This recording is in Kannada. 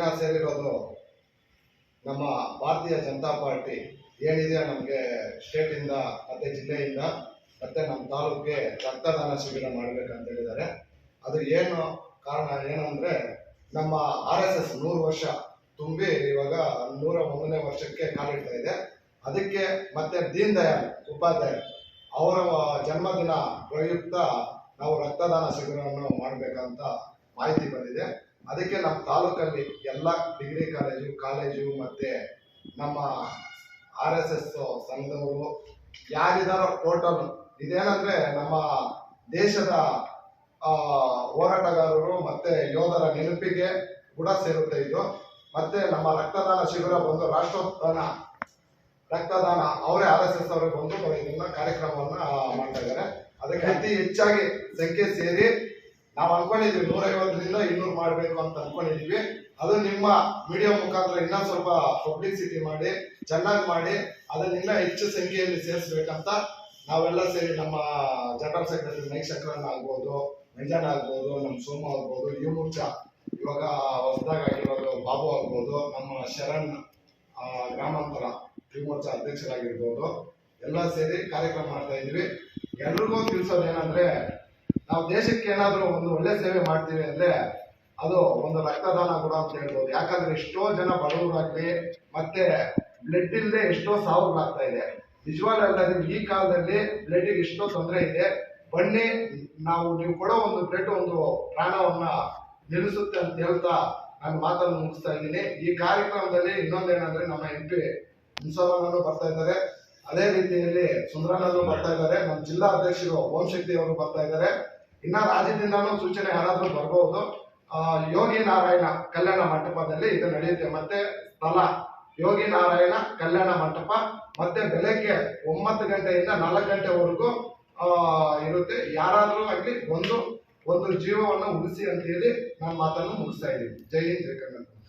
ದಿನ ಸೇರಿರೋದು ನಮ್ಮ ಭಾರತೀಯ ಜನತಾ ಪಾರ್ಟಿ ಏನಿದೆ ನಮಗೆ ಸ್ಟೇಟಿಂದ ಮತ್ತೆ ಜಿಲ್ಲೆಯಿಂದ ಮತ್ತೆ ನಮ್ಮ ತಾಲೂಕಿಗೆ ರಕ್ತದಾನ ಶಿಬಿರ ಮಾಡಬೇಕಂತ ಹೇಳಿದ್ದಾರೆ ಅದು ಏನು ಕಾರಣ ಏನು ಅಂದ್ರೆ ನಮ್ಮ ಆರ್ ಎಸ್ ಎಸ್ ನೂರು ವರ್ಷ ತುಂಬಿ ಇವಾಗ ನೂರ ಒಂದನೇ ವರ್ಷಕ್ಕೆ ಕಾಲಿಡ್ತಾ ಇದೆ. ಅದಕ್ಕೆ ಮತ್ತೆ ದೀನ್ ದಯಾಳ್ ಉಪಾಧ್ಯಾಯ ಅವರ ಜನ್ಮದಿನ ಪ್ರಯುಕ್ತ ನಾವು ರಕ್ತದಾನ ಶಿಬಿರವನ್ನು ಮಾಡಬೇಕಂತ ಮಾಹಿತಿ ಬಂದಿದೆ. ಅದಕ್ಕೆ ನಮ್ಮ ತಾಲೂಕಲ್ಲಿ ಎಲ್ಲ ಡಿಗ್ರಿ ಕಾಲೇಜು ಕಾಲೇಜು ಮತ್ತೆ ನಮ್ಮ ಆರ್ ಎಸ್ ಎಸ್ ಸಂಘದವರು ಯಾರಿದಾರೋ ಟೋಟಲ್ ಇದೇನಂದ್ರೆ ನಮ್ಮ ದೇಶದ ಹೋರಾಟಗಾರರು ಮತ್ತೆ ಯೋಧರ ನೆನಪಿಗೆ ಕೂಡ ಸೇರುತ್ತೆ ಇದು. ಮತ್ತೆ ನಮ್ಮ ರಕ್ತದಾನ ಶಿಬಿರ ಬಂದು ರಾಷ್ಟ್ರೋತ್ಥಾನ, ರಕ್ತದಾನ ಅವರೇ ಆರ್ ಎಸ್ ಎಸ್ ಅವರು ಬಂದು ಇದನ್ನ ಕಾರ್ಯಕ್ರಮವನ್ನ ಮಾಡ್ತಾ ಇದ್ದಾರೆ. ಅದಕ್ಕೆ ಅತಿ ಹೆಚ್ಚಾಗಿ ಸಂಖ್ಯೆ ಸೇರಿ ನಾವು ಅನ್ಕೊಂಡಿದ್ವಿ ನೂರೈವತ್ತರಿಂದ ಇನ್ನೂರು ಮಾಡಬೇಕು ಅಂತ ಅನ್ಕೊಂಡಿದೀವಿ ಅದು ನಿಮ್ಮ ಮೀಡಿಯಾ ಮುಖಾಂತರ ಇನ್ನೊಂದು ಸ್ವಲ್ಪ ಪಬ್ಲಿಸಿಟಿ ಮಾಡಿ, ಚೆನ್ನಾಗಿ ಮಾಡಿ ಅದನ್ನ ಇನ್ನೂ ಹೆಚ್ಚು ಸಂಖ್ಯೆಯಲ್ಲಿ ಸೇರಿಸ್ಬೇಕಂತ ನಾವೆಲ್ಲ ಸೇರಿ ನಮ್ಮ ಜನರಲ್ ಸೆಕ್ರೆಟರಿ ನೈಕ್ ಶಂಕರಣ್ಣ ಆಗ್ಬೋದು, ಮಂಜಣ್ಣ ಆಗ್ಬೋದು, ನಮ್ಮ ಸೋಮ ಆಗ್ಬೋದು ಯು ಮೋರ್ಚಾ ಇವಾಗ ಹೊಸದಾಗ ಆಗಿರೋದು ಬಾಬು ಆಗ್ಬೋದು, ನಮ್ಮ ಶರಣ್ ಗ್ರಾಮಾಂತರ ಯುವ ಮೋರ್ಚಾ ಅಧ್ಯಕ್ಷರಾಗಿರ್ಬೋದು. ಎಲ್ಲ ಸೇರಿ ಕಾರ್ಯಕ್ರಮ ಮಾಡ್ತಾ ಇದ್ವಿ ಎಲ್ರಿಗೂ ತಿಳಿಸೋದು ಏನಂದ್ರೆ ನಾವು ದೇಶಕ್ಕೆ ಏನಾದರೂ ಒಂದು ಒಳ್ಳೆ ಸೇವೆ ಮಾಡ್ತೀವಿ ಅಂದ್ರೆ ಅದು ಒಂದು ರಕ್ತದಾನ ಕೂಡ ಅಂತ ಹೇಳ್ಬೋದು. ಯಾಕಂದ್ರೆ ಎಷ್ಟೋ ಜನ ಬಡವರಾಗ್ಲಿ ಮತ್ತೆ ಬ್ಲಡ್ ಇಲ್ಲದೆ ಎಷ್ಟೋ ಸಾವುಗಳಾಗ್ತಾ ಇದೆ. ನಿಜವಾಗ್ಲೂ ಈ ಕಾಲದಲ್ಲಿ ಬ್ಲಡ್ಗೆ ಎಷ್ಟೋ ತೊಂದರೆ ಇದೆ. ಬನ್ನಿ, ನಾವು ನೀವು ಕೊಡೋ ಒಂದು ಬ್ಲಡ್ ಒಂದು ಪ್ರಾಣವನ್ನ ನಿಲ್ಲಿಸುತ್ತೆ ಅಂತ ಹೇಳ್ತಾ ನಾನು ಮಾತನ್ನು ಮುಗಿಸ್ತಾ ಇದ್ದೀನಿ. ಈ ಕಾರ್ಯಕ್ರಮದಲ್ಲಿ ಇನ್ನೊಂದೇನಂದ್ರೆ ನಮ್ಮ ಎಂ ಪಿ ಮುನ್ಸವನವರು ಬರ್ತಾ ಇದ್ದಾರೆ. ಅದೇ ರೀತಿಯಲ್ಲಿ ಸುಂದರನವರು ಬರ್ತಾ ಇದ್ದಾರೆ. ನಮ್ಮ ಜಿಲ್ಲಾ ಅಧ್ಯಕ್ಷರು ಓಂ ಅವರು ಬರ್ತಾ ಇದ್ದಾರೆ. ಇನ್ನ ರಾಜ್ಯದಿಂದನೂ ಸೂಚನೆ ಯಾರಾದ್ರೂ ಬರಬಹುದು ಯೋಗಿ ನಾರಾಯಣ ಕಲ್ಯಾಣ ಮಂಟಪದಲ್ಲಿ ಇದು ನಡೆಯುತ್ತೆ. ಮತ್ತೆ ಸ್ಥಳ ಯೋಗಿ ನಾರಾಯಣ ಕಲ್ಯಾಣ ಮಂಟಪ. ಮತ್ತೆ ಬೆಳಗ್ಗೆ ಒಂಬತ್ತು ಗಂಟೆಯಿಂದ ನಾಲ್ಕು ಗಂಟೆವರೆಗೂ ಇರುತ್ತೆ. ಯಾರಾದ್ರೂ ಆಗಲಿ ಒಂದು ಒಂದು ಜೀವವನ್ನು ಉಳಿಸಿ ಅಂತ ಹೇಳಿ ನಾನು ಮಾತನ್ನು ಮುಗಿಸ್ತಾ ಇದ್ದೀನಿ. ಜೈ ಹಿಂದ್, ಜೈ ಕರ್ನಾಟಕ.